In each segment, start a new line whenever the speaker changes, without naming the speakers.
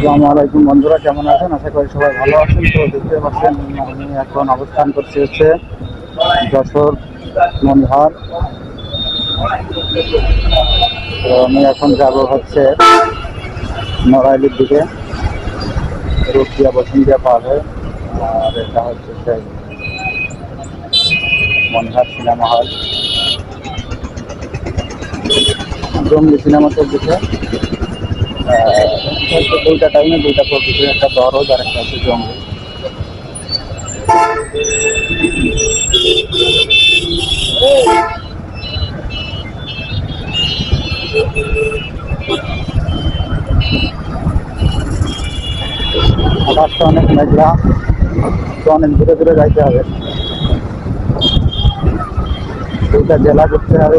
আসসালামু আলাইকুম বন্ধুরা, কেমন আছেন? আশা করি সবাই ভালো আছেন। তো দেখতে পাচ্ছেন, আমি এখন অবস্থান করছি হচ্ছে যশোর মনিহার তো আমি এখন যাব হচ্ছে নড়াইলির দিকে রুকিয়া বসুন্ধিয়া পার হয়ে। আর এটা হচ্ছে সেই মনিহার সিনেমা হল। জঙ্গলি সিনেমা চলতেছে হয়তো দুইটা টাইমে দুইটা প্রকৃতির একটা দরজ আর একটা হচ্ছে জঙ্গল আকাশটা অনেক মেঘলা তো অনেক দূরে দূরে যাইতে হবে দুইটা জেলা করতে হবে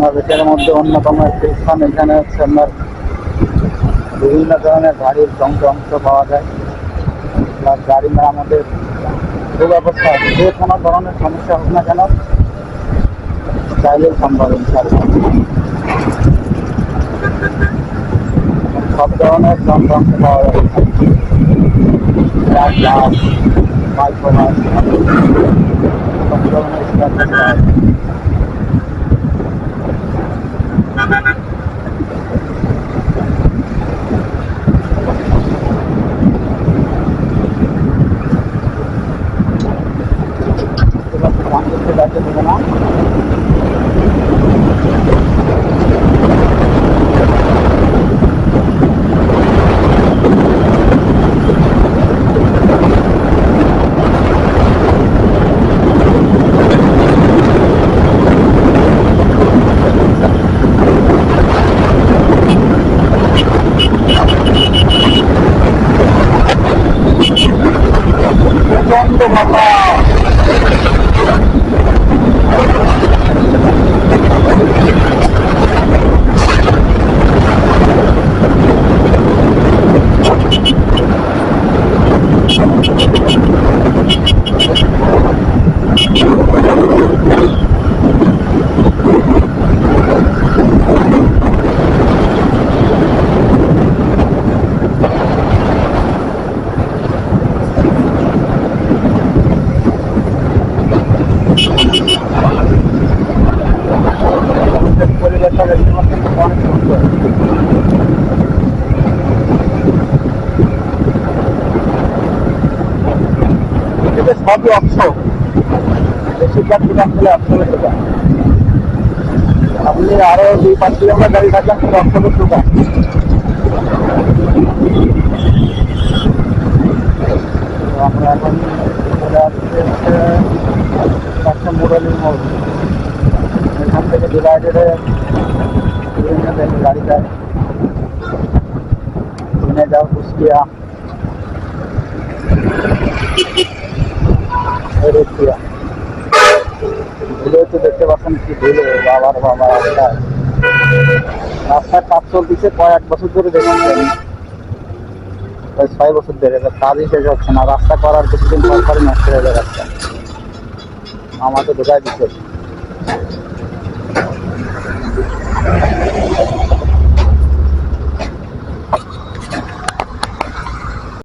বাংলাদেশের মধ্যে অন্যতম একটি স্থান এখানে হচ্ছে আপনার বিভিন্ন ধরনের গাড়ির যন্ত্র অংশ পাওয়া যায়। প্লাস গাড়ি মেরামতের সুব্যবস্থা আছে। যে কোনো ধরনের সমস্যা হোক না কেন, চাইলেই সম্ভব সব ধরনের যন্ত্র অংশ পাওয়া বাস সব ধরনের স্পেয়ার পাওয়া যায় এবার তো গান করতে যাইতে দেবে না। পরিবেশটা দেখতে পাচ্ছেন অনেক সুন্দর এটা সবই অপশন বেশিরভাগ দোকান ছিল অপশনের আপনি আরও দুই পাঁচ কিলোমিটার গাড়ি থাকলেন সেটা অপশনের দোকান আমরা এখন চলে আসছি হচ্ছে এখান থেকে ডিভাইডারে বিভিন্ন জায়গায় গাড়ি যায় কিনে যাও কুষ্টিয়া তো দেখতে পাচ্ছেন কি ধুলে বাবার বাবা রাস্তায় রাস্তায় কাজ চলতেছে কয়েক বছর ধরে ওই ছয় বছর ধরে কাজই শেষ হচ্ছে না রাস্তা করার কিছুদিন পর পরই নষ্ট হয়ে যায় রাস্তা আমাকে ঢোকায় দিচ্ছে